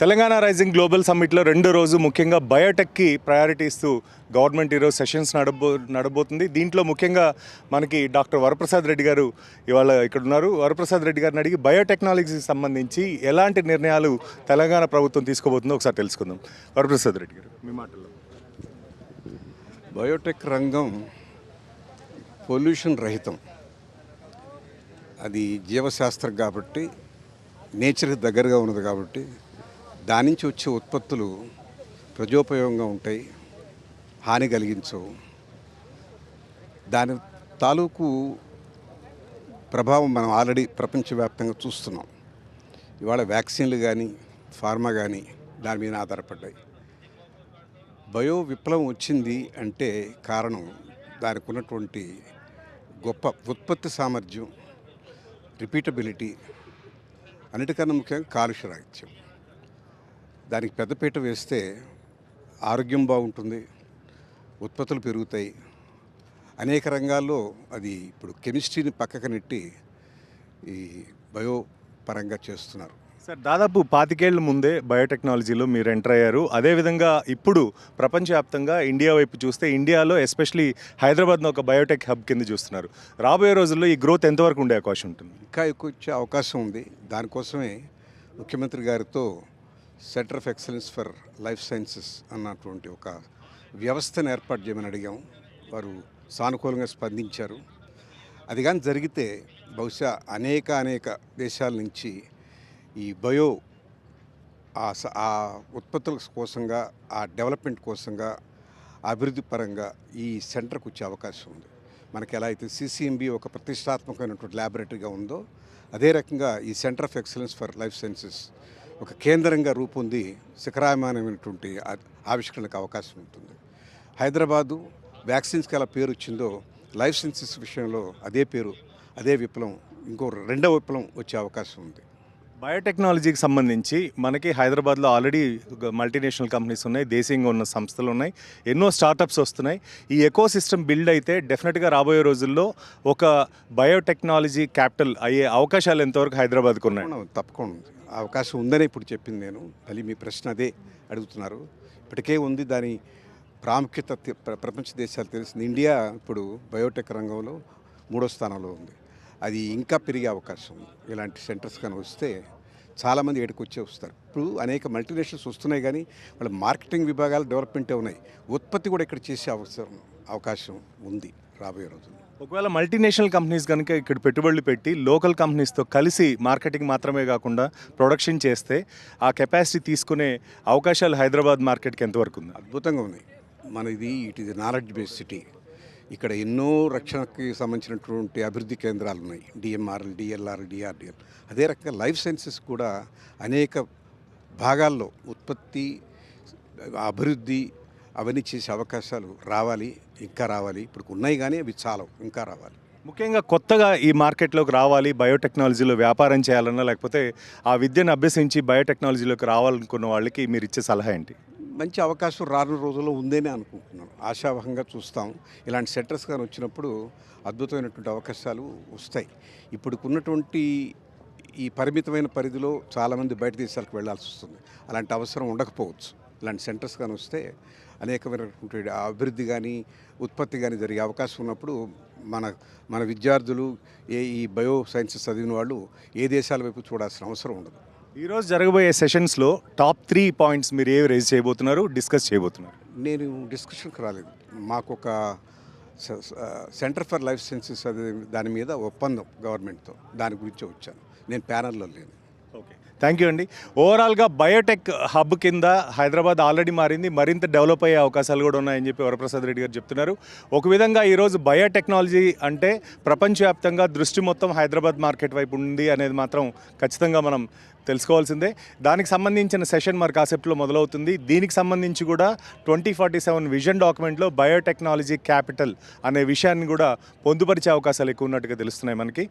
Telangana rising global సమ్మిట్లో రెండో రోజు ముఖ్యంగా బయోటెక్కి ప్రయారిటీ ఇస్తూ గవర్నమెంట్ ఈరోజు సెషన్స్ నడబో నడబోతుంది. దీంట్లో ముఖ్యంగా మనకి డాక్టర్ వరప్రసాద్ రెడ్డి గారు ఇవాళ ఇక్కడ ఉన్నారు. వరప్రసాద్ రెడ్డి గారిని అడిగి బయోటెక్నాలజీకి సంబంధించి ఎలాంటి నిర్ణయాలు తెలంగాణ ప్రభుత్వం తీసుకోబోతుందో ఒకసారి తెలుసుకుందాం. వరప్రసాద్ రెడ్డి గారు మీ మాటల్లో. బయోటెక్ రంగం పొల్యూషన్ రహితం. అది జీవశాస్త్రం కాబట్టి నేచర్కి దగ్గరగా ఉన్నది కాబట్టి దాని నుంచి వచ్చే ఉత్పత్తులు ప్రజోపయోగంగా ఉంటాయి హాని కలిగించవు. దాని తాలూకు ప్రభావం మనం ఆల్రెడీ ప్రపంచవ్యాప్తంగా చూస్తున్నాం. ఇవాళ వ్యాక్సిన్లు కానీ ఫార్మా కానీ దాని మీద ఆధారపడ్డాయి. బయో విప్లవం వచ్చింది అంటే కారణం దానికి ఉన్నటువంటి గొప్ప ఉత్పత్తి సామర్థ్యం రిపీటబిలిటీ అన్నిటికన్నా ముఖ్యంగా కాలుష్య రాహిత్యం. దానికి పెద్దపీట వేస్తే ఆరోగ్యం బాగుంటుంది ఉత్పత్తులు పెరుగుతాయి. అనేక రంగాల్లో అది ఇప్పుడు కెమిస్ట్రీని పక్కకు నెట్టి ఈ బయో పరంగా చేస్తున్నారు. సార్ దాదాపు పాతికేళ్ళ ముందే బయోటెక్నాలజీలో మీరు ఎంటర్ అయ్యారు. అదేవిధంగా ఇప్పుడు ప్రపంచవ్యాప్తంగా ఇండియా వైపు చూస్తే ఇండియాలో ఎస్పెషలీ హైదరాబాద్ను ఒక బయోటెక్ హబ్ కింద చూస్తున్నారు. రాబోయే రోజుల్లో ఈ గ్రోత్ ఎంతవరకు ఉండే అవకాశం ఉంటుంది? ఇంకా ఎక్కువ వచ్చే అవకాశం ఉంది. దానికోసమే ముఖ్యమంత్రి గారితో centre of excellence for life sciences అన్నటువంటి ఒక వ్యవస్థను ఏర్పాటు చేయమని అడిగాం. వారు సానుకూలంగా స్పందించారు. అది కానీ జరిగితే బహుశా అనేక అనేక దేశాల నుంచి ఈ బయో ఆ స- ఆ ఉత్పత్తుల కోసంగా ఆ డెవలప్మెంట్ కోసంగా అభివృద్ధి పరంగా ఈ సెంటర్కు వచ్చే అవకాశం ఉంది. మనకి ఎలా అయితే సిసిఎంబి ఒక ప్రతిష్టాత్మకమైనటువంటి ల్యాబొరేటరీగా ఉందో అదే రకంగా ఈ centre of excellence for life sciences ఒక కేంద్రంగా రూపొంది శిఖరామానమైనటువంటి ఆవిష్కరణకు అవకాశం ఉంటుంది. హైదరాబాదు వ్యాక్సిన్స్కి ఎలా పేరు వచ్చిందో లైఫ్ సైన్సెస్ విషయంలో అదే పేరు అదే విప్లవం ఇంకో రెండవ విప్లవం వచ్చే అవకాశం ఉంది. బయోటెక్నాలజీకి సంబంధించి మనకి హైదరాబాద్లో ఆల్రెడీ మల్టీనేషనల్ కంపెనీస్ ఉన్నాయి దేశీయంగా ఉన్న సంస్థలు ఉన్నాయి ఎన్నో స్టార్టప్స్ వస్తున్నాయి. ఈ ఎకో సిస్టమ్ బిల్డ్ అయితే డెఫినెట్గా రాబోయే రోజుల్లో ఒక బయోటెక్నాలజీ క్యాపిటల్ అయ్యే అవకాశాలు ఎంతవరకు హైదరాబాద్కు ఉన్నాయి? తప్పకుండా. అవకాశం ఉందని ఇప్పుడు చెప్పింది నేను. మళ్ళీ మీ ప్రశ్న అదే అడుగుతున్నారు. ఇప్పటికే ఉంది దాని ప్రాముఖ్యత ప్ర- ప్రపంచ దేశాలు తెలిసింది. ఇండియా ఇప్పుడు బయోటెక్ రంగంలో మూడో స్థానంలో ఉంది. అది ఇంకా పెరిగే అవకాశం ఉంది. ఇలాంటి సెంటర్స్ కానీ వస్తే చాలామంది ఇక్కడికి వచ్చే వస్తారు. ఇప్పుడు అనేక మల్టీనేషనల్స్ వస్తున్నాయి కానీ వాళ్ళ మార్కెటింగ్ విభాగాలు డెవలప్మెంటే ఉన్నాయి. ఉత్పత్తి కూడా ఇక్కడ చేసే అవసరం అవకాశం ఉంది రాబోయే రోజుల్లో. ఒకవేళ మల్టీనేషనల్ కంపెనీస్ కనుక ఇక్కడ పెట్టుబడులు పెట్టి లోకల్ కంపెనీస్తో కలిసి మార్కెటింగ్ మాత్రమే కాకుండా ప్రొడక్షన్ చేస్తే ఆ కెపాసిటీ తీసుకునే అవకాశాలు హైదరాబాద్ మార్కెట్కి ఎంతవరకు ఉంది? అద్భుతంగా ఉంది. మన ఇది ఇట్ ఇది నాలెడ్జ్ బేస్డ్ సిటీ. ఇక్కడ ఎన్నో రక్షణకి సంబంధించినటువంటి అభివృద్ధి కేంద్రాలు ఉన్నాయి. డిఎంఆర్ఎల్ డిఎల్ఆర్ డిఆర్డిఎల్ అదే రకంగా లైఫ్ సైన్సెస్ కూడా అనేక భాగాల్లో ఉత్పత్తి అభివృద్ధి అవన్నీ చేసే అవకాశాలు రావాలి ఇంకా రావాలి. ఇప్పుడు ఉన్నాయి కానీ అవి చాలవు ఇంకా రావాలి. ముఖ్యంగా కొత్తగా ఈ మార్కెట్లోకి రావాలి బయోటెక్నాలజీలో వ్యాపారం చేయాలన్నా లేకపోతే ఆ విద్యను అభ్యసించి బయోటెక్నాలజీలోకి రావాలనుకున్న వాళ్ళకి మీరు ఇచ్చే సలహా ఏంటి? మంచి అవకాశం రానున్న రోజుల్లో ఉందేనే అనుకుంటున్నాను ఆశావహంగా చూస్తాం. ఇలాంటి సెంటర్స్ కానీ వచ్చినప్పుడు అద్భుతమైనటువంటి అవకాశాలు వస్తాయి. ఇప్పుడుకున్నటువంటి ఈ పరిమితమైన పరిధిలో చాలామంది బయట దేశాలకు వెళ్ళాల్సి వస్తుంది. అలాంటి అవసరం ఉండకపోవచ్చు. ఇలాంటి సెంటర్స్ కానీ వస్తే అనేకమైనటువంటి అభివృద్ధి కానీ ఉత్పత్తి కానీ జరిగే అవకాశం ఉన్నప్పుడు మన మన విద్యార్థులు ఏ ఈ బయో సైన్సెస్ చదివిన వాళ్ళు ఏ దేశాల వైపు చూడాల్సిన అవసరం ఉండదు. ఈరోజు జరగబోయే సెషన్స్లో టాప్ త్రీ పాయింట్స్ మీరు ఏవి రేజ్ చేయబోతున్నారు డిస్కస్ చేయబోతున్నారు? నేను డిస్కషన్కి రాలేదు. మాకు ఒక సెంటర్ ఫర్ లైఫ్ సైన్సెస్ అది దాని మీద ఒప్పందం గవర్నమెంట్తో. దాని గురించి వచ్చాను. నేను ప్యానల్లో లేను. థ్యాంక్ యూ అండి. ఓవరాల్గా బయోటెక్ హబ్ కింద హైదరాబాద్ ఆల్రెడీ మారింది. మరింత డెవలప్ అయ్యే అవకాశాలు కూడా ఉన్నాయని చెప్పి వరప్రసాద్ రెడ్డి గారు చెప్తున్నారు. ఒక విధంగా ఈరోజు బయోటెక్నాలజీ అంటే ప్రపంచవ్యాప్తంగా దృష్టి మొత్తం హైదరాబాద్ మార్కెట్ వైపు ఉంది అనేది మాత్రం ఖచ్చితంగా మనం తెలుసుకోవాల్సిందే. దానికి సంబంధించిన సెషన్ మరి కాసేపులో మొదలవుతుంది. దీనికి సంబంధించి కూడా ట్వంటీ ఫార్టీ సెవెన్ విజన్ డాక్యుమెంట్లో బయోటెక్నాలజీ క్యాపిటల్ అనే విషయాన్ని కూడా పొందుపరిచే అవకాశాలు ఎక్కువ ఉన్నట్టుగా తెలుస్తున్నాయి మనకి.